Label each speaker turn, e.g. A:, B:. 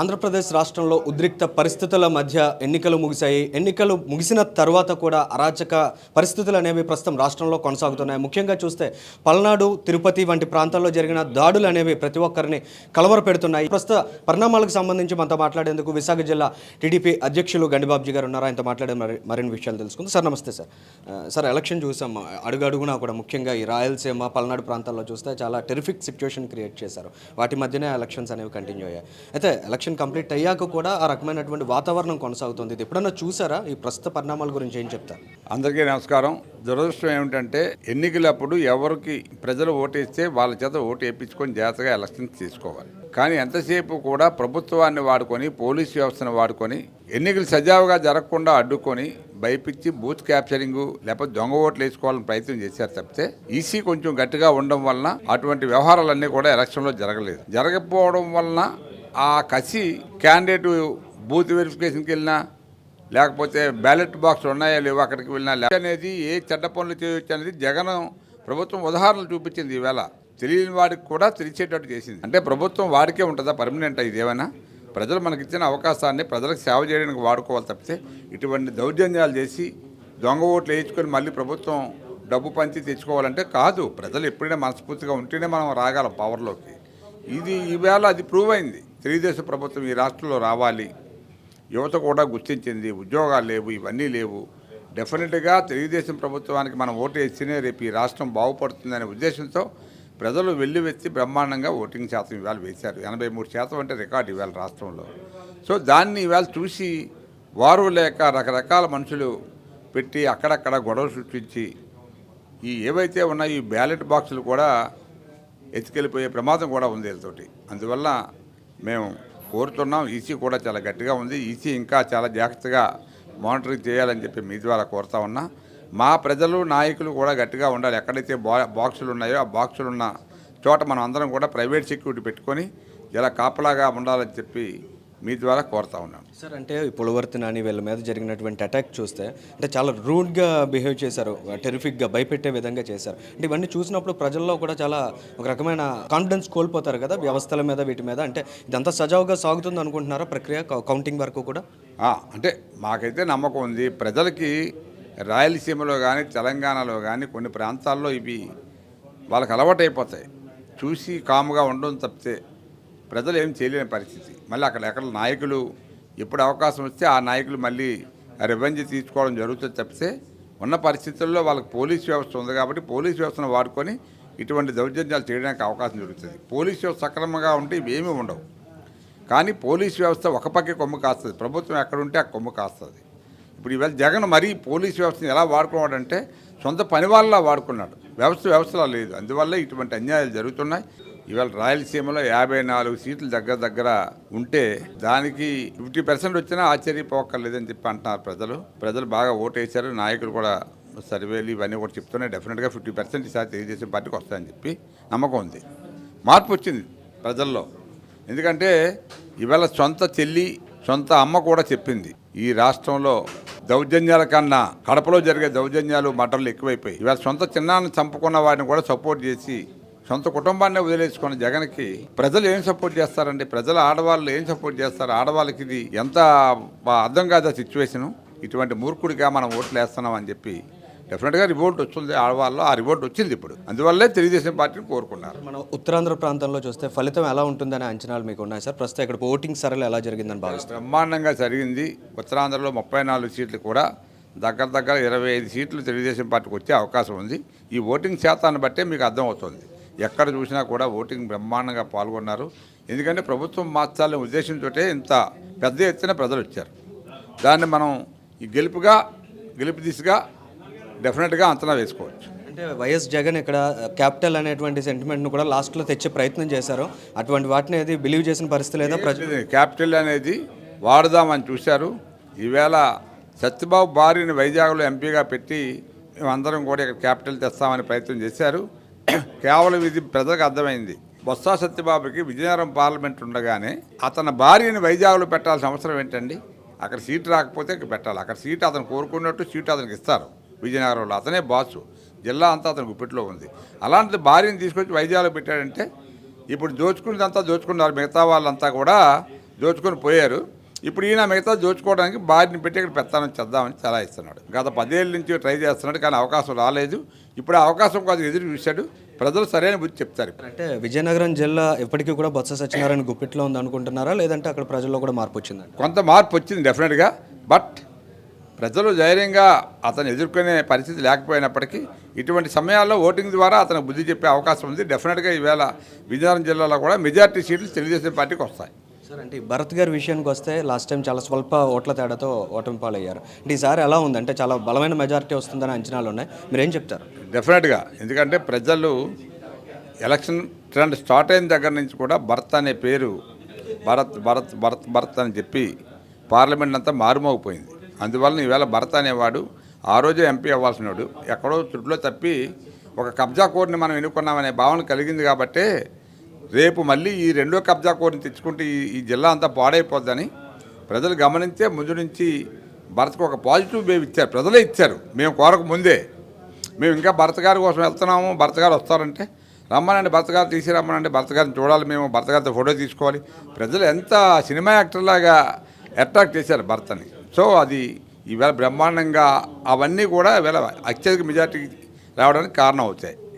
A: ఆంధ్రప్రదేశ్ రాష్ట్రంలో ఉద్రిక్త పరిస్థితుల మధ్య ఎన్నికలు ముగిశాయి. ఎన్నికలు ముగిసిన తర్వాత కూడా అరాచక పరిస్థితులు అనేవి ప్రస్తుతం రాష్ట్రంలో కొనసాగుతున్నాయి. ముఖ్యంగా చూస్తే పల్నాడు తిరుపతి వంటి ప్రాంతాల్లో జరిగిన దాడులు అనేవి ప్రతి ఒక్కరిని కలవర పెడుతున్నాయి ప్రస్తుత పరిణామాలకు సంబంధించి మనతో మాట్లాడేందుకు విశాఖ జిల్లా టీడీపీ అధ్యక్షులు గండిబాబ్జీ గారు ఉన్నారు. ఆయనతో మాట్లాడే మరి మరిన్ని విషయాలు తెలుసుకుందాం. సార్ నమస్తే సార్. సార్ ఎలక్షన్ చూసాం. అడుగడుగునా కూడా ముఖ్యంగా ఈ రాయలసీమ పల్నాడు ప్రాంతాల్లో చూస్తే చాలా టెరిఫిక్ సిచ్యువేషన్ క్రియేట్ చేశారు. వాటి మధ్యనే ఎలక్షన్స్ అనేవి కంటిన్యూ అయ్యాయి. అయితే ఎలక్షన్ కంప్లీట్ అయ్యాక కూడా ఆ రకమైనటువంటి వాతావరణం కొనసాగుతుంది. ఇది ఎప్పుడన్నా చూసారా? ఈ ప్రస్తుత పరిణామాల గురించి ఏం చెప్తారు?
B: అందరికీ నమస్కారం. దురదృష్టం ఏమిటంటే ఎన్నికలప్పుడు ఎవరికి ప్రజలు ఓటేస్తే వాళ్ళ చేత ఓటు వేయించుకొని జాగ్రత్తగా ఎలక్షన్ తీసుకోవాలి. కానీ ఎంతసేపు కూడా ప్రభుత్వాన్ని వాడుకొని పోలీస్ వ్యవస్థను వాడుకొని ఎన్నికలు సజావుగా జరగకుండా అడ్డుకొని భయపించి బూత్ క్యాప్చరింగ్ లేకపోతే దొంగ ఓట్లు వేసుకోవాలని ప్రయత్నం చేశారు తప్పితే ఈసీ కొంచెం గట్టిగా ఉండడం వలన అటువంటి వ్యవహారాలన్నీ కూడా ఎలక్షన్లో జరగలేదు. జరగకపోవడం వలన ఆ కసి క్యాండిడేట్ బూత్ వెరిఫికేషన్కి వెళ్ళినా లేకపోతే బ్యాలెట్ బాక్స్ ఉన్నాయా లేవో అక్కడికి వెళ్ళినా అనేది ఏ చెడ్డ పనులు చేయొచ్చు అనేది జగన్ ప్రభుత్వం ఉదాహరణలు చూపించింది ఈవేళ. తెలియని వాడికి కూడా తెలిసేటట్టు చేసింది. అంటే ప్రభుత్వం వాడికే ఉంటుందా పర్మనెంట్ ఇది ఏమైనా? ప్రజలు మనకిచ్చిన అవకాశాన్ని ప్రజలకు సేవ చేయడానికి వాడుకోవాలి తప్పితే ఇటువంటి దౌర్జన్యాలు చేసి దొంగ ఓట్లు వేయించుకొని మళ్ళీ ప్రభుత్వం డబ్బు పంచి తెచ్చుకోవాలంటే కాదు. ప్రజలు ఎప్పుడైనా మనస్ఫూర్తిగా ఉంటేనే మనం రాగలం పవర్లోకి ఇది ఈవేళ అది ప్రూవ్ అయింది. తెలుగుదేశం ప్రభుత్వం ఈ రాష్ట్రంలో రావాలి. యువత కూడా గుర్తించింది. ఉద్యోగాలు లేవు ఇవన్నీ లేవు. డెఫినెట్గా తెలుగుదేశం ప్రభుత్వానికి మనం ఓటు వేస్తేనే రేపు ఈ రాష్ట్రం బాగుపడుతుందనే ఉద్దేశంతో ప్రజలు వెల్లువెత్తి బ్రహ్మాండంగా ఓటింగ్ శాతం ఇవాళ వేశారు. ఎనభై మూడు శాతం అంటే రికార్డు ఇవాళ రాష్ట్రంలో. సో దాన్ని ఇవాళ చూసి వారు లేక రకరకాల మనుషులు పెట్టి అక్కడక్కడ గొడవ సృష్టించి ఈ ఏవైతే ఉన్నాయో ఈ బ్యాలెట్ బాక్సులు కూడా ఎత్తుకెళ్ళిపోయే ప్రమాదం కూడా ఉంది వీళ్ళతోటి. అందువల్ల మేము కోరుతున్నాం. ఈసీ కూడా చాలా గట్టిగా ఉంది. ఈసీ ఇంకా చాలా జాగ్రత్తగా మానిటరింగ్ చేయాలని చెప్పి మీ ద్వారా కోరుతా ఉన్నా. మా ప్రజలు నాయకులు కూడా గట్టిగా ఉండాలి. ఎక్కడైతే బా బాక్సులు ఉన్నాయో ఆ బాక్సులు ఉన్న చోట మనం అందరం కూడా ప్రైవేట్ సెక్యూరిటీ పెట్టుకొని ఇలా కాపలాగా ఉండాలని చెప్పి మీ ద్వారా కోరుతా ఉన్నాను.
A: సార్ అంటే పులవర్తి నాని వీళ్ళ మీద జరిగినటువంటి అటాక్ చూస్తే అంటే చాలా రూడ్గా బిహేవ్ చేశారు టెరిఫిక్గా భయపెట్టే విధంగా చేశారు. అంటే ఇవన్నీ చూసినప్పుడు ప్రజల్లో కూడా చాలా ఒక రకమైన కాన్ఫిడెన్స్ కోల్పోతారు కదా వ్యవస్థల మీద వీటి మీద. అంటే ఇదంతా సజావుగా సాగుతుంది అనుకుంటున్నారా ప్రక్రియ కౌంటింగ్ వరకు కూడా?
B: అంటే మాకైతే నమ్మకం ఉంది. ప్రజలకి రాయలసీమలో కానీ తెలంగాణలో కానీ కొన్ని ప్రాంతాల్లో ఇవి వాళ్ళకి అలవాటు అయిపోతాయి చూసి కాముగా ఉండడం తప్పితే ప్రజలు ఏం చేయలేని పరిస్థితి. మళ్ళీ అక్కడ ఎక్కడ నాయకులు ఎప్పుడు అవకాశం వస్తే ఆ నాయకులు మళ్ళీ రివెంజ్ తీసుకోవడం జరుగుతుంది తప్పితే ఉన్న పరిస్థితుల్లో వాళ్ళకి పోలీస్ వ్యవస్థ ఉంది కాబట్టి పోలీస్ వ్యవస్థను వాడుకొని ఇటువంటి దౌర్జన్యాలు చేయడానికి అవకాశం జరుగుతుంది పోలీస్ వ్యవస్థ సక్రమంగా ఉంటే ఇవేమీ ఉండవు. కానీ పోలీస్ వ్యవస్థ ఒక పక్కే కొమ్ము కాస్తుంది. ప్రభుత్వం ఎక్కడుంటే ఆ కొమ్ము కాస్తుంది. ఇప్పుడు ఈవేళ జగన్ మరీ పోలీస్ వ్యవస్థను ఎలా వాడుకున్నాడంటే సొంత పని వాళ్ళ వాడుకున్నాడు. వ్యవస్థ వ్యవస్థలో లేదు. అందువల్ల ఇటువంటి అన్యాయాలు జరుగుతున్నాయి. ఇవాళ రాయలసీమలో యాభై నాలుగు సీట్లు దగ్గర దగ్గర ఉంటే దానికి ఫిఫ్టీ పర్సెంట్ వచ్చినా ఆశ్చర్యపోక్కర్లేదని చెప్పి అంటున్నారు ప్రజలు. ప్రజలు బాగా ఓటేశారు. నాయకులు కూడా సర్వేలు ఇవన్నీ కూడా చెప్తున్నాయి. డెఫినెట్గా ఫిఫ్టీ పర్సెంట్ ఈసారి తెలుగుదేశం పార్టీకి వస్తాయని చెప్పి నమ్మకం ఉంది. మార్పు వచ్చింది ప్రజల్లో. ఎందుకంటే ఇవాళ సొంత చెల్లి సొంత అమ్మ కూడా చెప్పింది. ఈ రాష్ట్రంలో దౌర్జన్యాల కన్నా కడపలో జరిగే దౌర్జన్యాలు మటన్లు ఎక్కువైపోయి ఇవాళ సొంత చిన్నాన్ని చంపుకున్న వాడిని కూడా సపోర్ట్ చేసి సొంత కుటుంబాన్ని వదిలేసుకున్న జగన్కి ప్రజలు ఏం సపోర్ట్ చేస్తారండి? ప్రజలు ఆడవాళ్ళు ఏం సపోర్ట్ చేస్తారు? ఆడవాళ్ళకి ఇది ఎంత అర్థం కాదు ఆ సిచ్యువేషను? ఇటువంటి మూర్ఖుడిగా మనం ఓట్లు వేస్తున్నాం అని చెప్పి డెఫినెట్గా రివోల్ట్ వస్తుంది ఆడవాళ్ళు ఆ రివోల్ట్ వచ్చింది ఇప్పుడు. అందువల్లే తెలుగుదేశం పార్టీని కోరుకున్నారు.
A: మనం ఉత్తరాంధ్ర ప్రాంతంలో చూస్తే ఫలితం ఎలా ఉంటుందనే అంచనాలు మీకు ఉన్నాయి సార్. ప్రస్తుతం ఇక్కడ ఓటింగ్ సరళి ఎలా జరిగిందని భావిస్తారు
B: బ్రహ్మాండంగా జరిగింది. ఉత్తరాంధ్రలో ముప్పై నాలుగు సీట్లు కూడా దగ్గర దగ్గర ఇరవై ఐదు సీట్లు తెలుగుదేశం పార్టీకి వచ్చే అవకాశం ఉంది. ఈ ఓటింగ్ శాతాన్ని బట్టే మీకు అర్థమవుతుంది. ఎక్కడ చూసినా కూడా ఓటింగ్ బ్రహ్మాండంగా పాల్గొన్నారు. ఎందుకంటే ప్రభుత్వం మార్చాలనే ఉద్దేశంతో ఇంత పెద్ద ఎత్తున ప్రజలు వచ్చారు. దాన్ని మనం ఈ గెలుపుగా గెలుపు దిశగా డెఫినెట్గా అంచనా వేసుకోవచ్చు.
A: అంటే వైఎస్ జగన్ ఇక్కడ క్యాపిటల్ అనేటువంటి సెంటిమెంట్ను కూడా లాస్ట్లో తెచ్చే ప్రయత్నం చేశారు. అటువంటి వాటిని ఏది బిలీవ్ చేసిన పరిస్థితి లేదా ప్రజ
B: ఇది క్యాపిటల్ అనేది వాడదామని చూశారు. ఈవేళ సత్యబాబు భార్యని వైజాగ్లో ఎంపీగా పెట్టి మేమందరం కూడా ఇక్కడ క్యాపిటల్ తెస్తామని ప్రయత్నం చేశారు. కేవలం ఇది ప్రజలకు అర్థమైంది. బొత్స సత్యబాబుకి విజయనగరం పార్లమెంట్ ఉండగానే అతని భార్యని వైజాగ్లో పెట్టాల్సిన అవసరం ఏంటండి? అక్కడ సీటు రాకపోతే పెట్టాలి. అక్కడ సీటు అతను కోరుకున్నట్టు సీటు అతనికి ఇస్తారు. విజయనగరంలో అతనే బాసు. జిల్లా అంతా అతని గుప్పిట్లో ఉంది. అలాంటి భార్యని తీసుకొచ్చి వైజాగ్లో పెట్టాడంటే ఇప్పుడు దోచుకున్నదంతా దోచుకున్నారు. మిగతా వాళ్ళంతా కూడా దోచుకొని పోయారు. ఇప్పుడు ఈయన మిగతా దోచుకోవడానికి భార్యని పెట్టి ఇక్కడ పెత్తానని చేద్దామని సలహా ఇస్తున్నాడు. గత పదేళ్ళ నుంచి ట్రై చేస్తున్నాడు కానీ అవకాశం రాలేదు. ఇప్పుడు అవకాశం కాదు ఎదురు చూశాడు. ప్రజలు సరైన బుద్ధి చెప్తారు
A: అంటే విజయనగరం జిల్లా ఇప్పటికీ కూడా బొత్స సత్యనారాయణ గుప్పిట్లో ఉంది అనుకుంటున్నారా లేదంటే అక్కడ ప్రజల్లో కూడా మార్పు వచ్చిందండి?
B: కొంత మార్పు వచ్చింది డెఫినెట్గా బట్ ప్రజలు ధైర్యంగా అతను ఎదుర్కొనే పరిస్థితి లేకపోయినప్పటికీ ఇటువంటి సమయాల్లో ఓటింగ్ ద్వారా అతను బుద్ధి చెప్పే అవకాశం ఉంది. డెఫినెట్గా ఈవేళ విజయనగరం జిల్లాలో కూడా మెజార్టీ సీట్లు తెలుగుదేశం పార్టీకి వస్తాయి.
A: సార్ అంటే భరత్ గారి విషయానికి వస్తే లాస్ట్ టైం చాలా స్వల్ప ఓట్ల తేడాతో ఓటమి పాలయ్యారు. అంటే ఈసారి ఎలా ఉంది? అంటే చాలా బలమైన మెజారిటీ వస్తుందని అంచనాలు ఉన్నాయి. మీరేం చెప్తారు?
B: డెఫినెట్గా ఎందుకంటే ప్రజలు ఎలక్షన్ ట్రెండ్ స్టార్ట్ అయిన దగ్గర నుంచి కూడా భరత్ అనే పేరు భరత్ భరత్ భరత్ భరత్ అని చెప్పి పార్లమెంట్ అంతా మారుమోగిపోయింది. అందువలన ఈవేళ భరత్ అనేవాడు ఆ రోజు ఎంపీ అవ్వాల్సినాడు. ఎక్కడో చుట్టులో తప్పి ఒక కబ్జా కోరిని మనం ఎన్నుకున్నామనే భావన కలిగింది కాబట్టే రేపు మళ్ళీ ఈ రెండో కబ్జా కోరిని తెచ్చుకుంటే ఈ జిల్లా అంతా పాడైపోద్దని ప్రజలు గమనించే ముందు నుంచి భరత్కు ఒక పాజిటివ్ వేవ్ ఇచ్చారు. ప్రజలే ఇచ్చారు. మేము కోరక ముందే. మేము ఇంకా భర్త గారి కోసం వెళ్తున్నాము. భర్త గారు వస్తారంటే రమ్మనండి భర్త గారు తీసి భర్త గారిని చూడాలి మేము భర్త గారితో ఫోటో తీసుకోవాలి. ప్రజలు ఎంత సినిమా యాక్టర్ లాగా అట్రాక్ట్ చేశారు భర్తని. సో అది ఈవేళ బ్రహ్మాండంగా అవన్నీ కూడా ఈవేళ అత్యధిక మెజార్టీ రావడానికి కారణం అవుతాయి